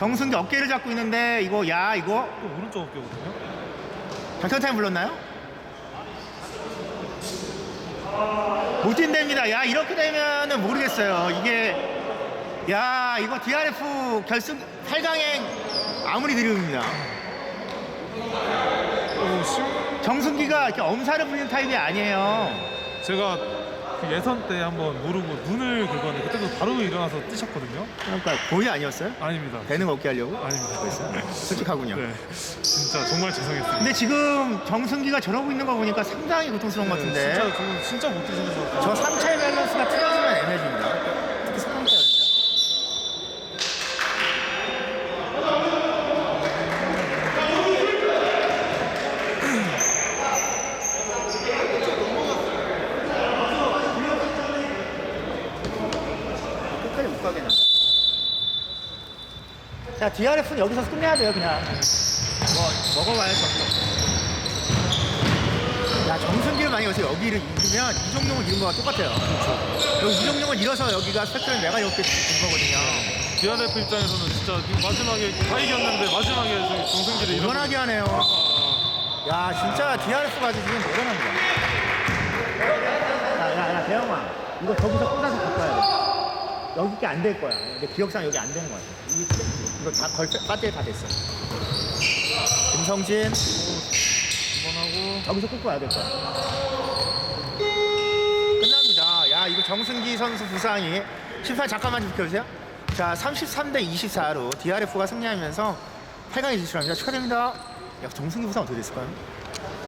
정승기 어깨를 잡고 있는데 이거 야 이거 또 오른쪽 어깨거든요. 작전 타임 불렀나요? 못 뛴답니다. 야 이렇게 되면은 모르겠어요. 이게 야 이거 DRF 결승 8강행 아무리 심... 정승기가 이렇게 엄살을 부리는 타입이 아니에요. 제가 그 예선 때 한번 모르고 눈을 긁었는데 그때도 바로 일어나서 뛰셨거든요. 그러니까 고의 아니었어요? 아닙니다. 거 없게 하려고? 아닙니다. 솔직하군요. 네, 진짜 정말 죄송했습니다. 근데 지금 정승기가 저러고 있는 거 보니까 상당히 고통스러운 것 같은데 네, 진짜 저는 진짜 못 뛰시는 것 같아요. 저 3차의 밸런스가 틀어지면 애매해집니다. 특히 3차였는데. 끝까지 못 가겠네. 자, DRF는 여기서 끝내야 돼요, 그냥. 뭐, 먹어봐야죠. 야 정승기를 많이 여기서 여기를 이기면 이종용을 이긴 거와 똑같아요. 그렇죠. 이종용을 잃어서 여기가 스펙트를 내가 이렇게 된 거거든요. DRF 입장에서는 진짜 마지막에 다 이겼는데 마지막에 정승기를 이렇게 대단하게 하네요. 야 진짜 DRF가 지금 대단합니다. 야 야 야, 대영아 이거 저기서 꽂아서 바꿔야 돼. 여기 게안될 거야. 근데 기억상 여기 안 되는 거 같아. 이, 이거 다 걸, 배터리 다 됐어. 김성진 한번 저기서 꽂고 와야 될 거야. 끝납니다. 야, 이거 정승기 선수 부상이 심판 잠깐만 좀 비켜주세요. 자, 33대 24로 DRF가 승리하면서 8강에 진출합니다. 축하드립니다. 야, 정승기 부상 어떻게 됐을까요?